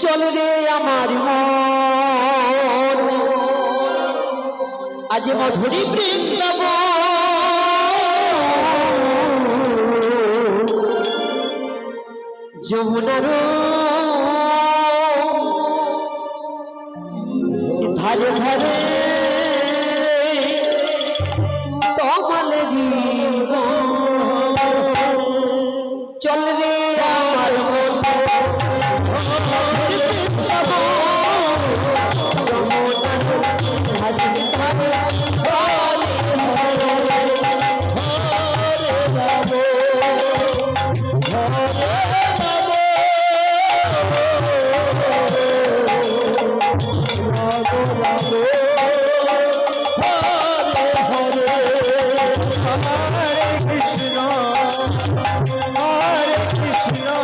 চল রে আমার মন। আজ মধুরী প্রেম বৃন্দাব যমুনার ধারে ধারে দিয়ে Krishna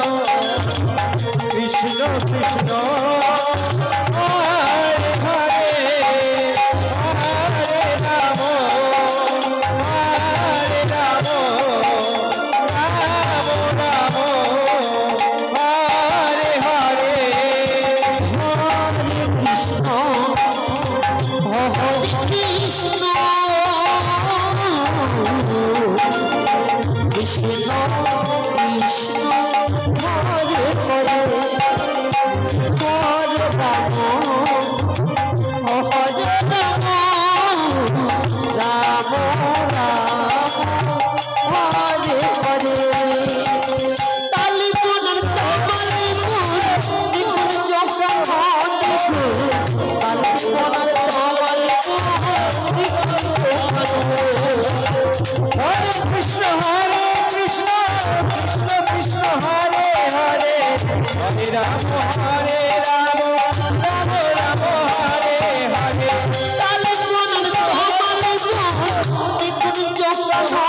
সংযোগ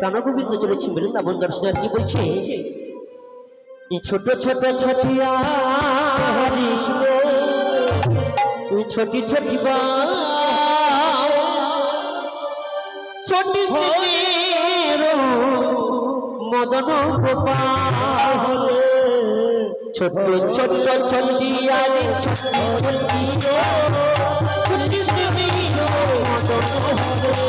প্রাণগোবিন্দ চলেছে বৃন্দাবন দর্শন আর কি বলছে? ছোট ছোট ছটিয়া ছোটি ছোটি ছোটি মদন গোপাল। ছোট ছোট ছটিয়া ছোটি ছোটি মদন গোপাল।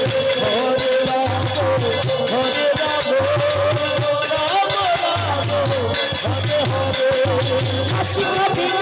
I'm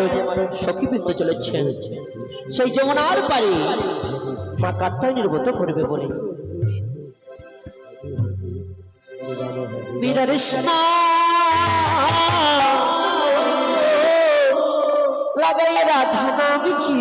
এবার হরে চলেছেন সেই যমুনার পারে মা কাত্তায়নীর মতো করবে বলে। বীরারিষ্ণা লাগাই রাধা নাম কি